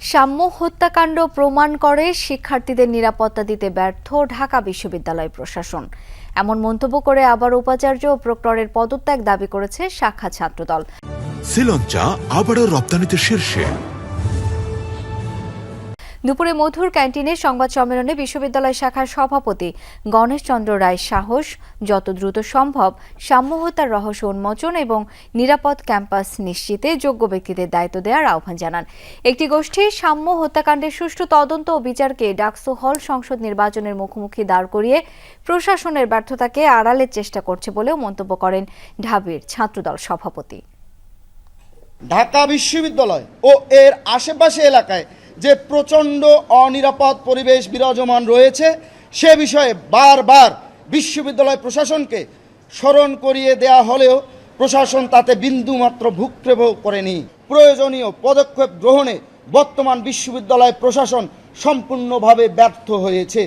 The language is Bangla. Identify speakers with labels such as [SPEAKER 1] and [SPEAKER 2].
[SPEAKER 1] সাম্য হত্যাকাণ্ড প্রমাণ করে শিক্ষার্থীদের নিরাপত্তা দিতে ব্যর্থ ঢাকা বিশ্ববিদ্যালয় প্রশাসন। এমন মন্তব্য করে আবার উপাচার্য ও প্রক্টরের পদত্যাগ দাবি করেছে শাখা ছাত্রদল।
[SPEAKER 2] শ্রীলঞ্চা আবারও রপ্তানিতে শীর্ষে।
[SPEAKER 1] দুপুরে মধুর ক্যান্টিনে সংবাদ সম্মেলনে বিশ্ববিদ্যালয় শাখার সভাপতি গণেশ চন্দ্র রায় সাহস, যত দ্রুত সম্ভব সাম্য হত্যার রহস্য উন্মোচন এবং নিরাপদ ক্যাম্পাস নিশ্চিতে যোগ্য ব্যক্তিদের দায়িত্ব দেওয়ার আহ্বান জানান। একটি গোষ্ঠী সাম্য হত্যাকাণ্ডের সুষ্ঠু তদন্ত ও বিচারকে ডাকসু হল সংসদ নির্বাচনের মুখোমুখি দাঁড় করিয়ে প্রশাসনের ব্যর্থতাকে আড়ালের চেষ্টা করছে বলেও মন্তব্য করেন ঢাবির ছাত্রদল সভাপতি।
[SPEAKER 3] ঢাকা বিশ্ববিদ্যালয় ও এর আশেপাশে এলাকায় যে প্রচণ্ড অনিরাপদ পরিবেশ বিরাজমান রয়েছে, সে বিষয়ে বারবার বিশ্ববিদ্যালয় প্রশাসনকে স্মরণ করিয়ে দেয়া হলেও প্রশাসন তাতে বিন্দুমাত্র ভূক্ষেপ করেনি। প্রয়োজনীয় পদক্ষেপ গ্রহণে বর্তমান বিশ্ববিদ্যালয় প্রশাসন সম্পূর্ণভাবে ব্যর্থ হয়েছে।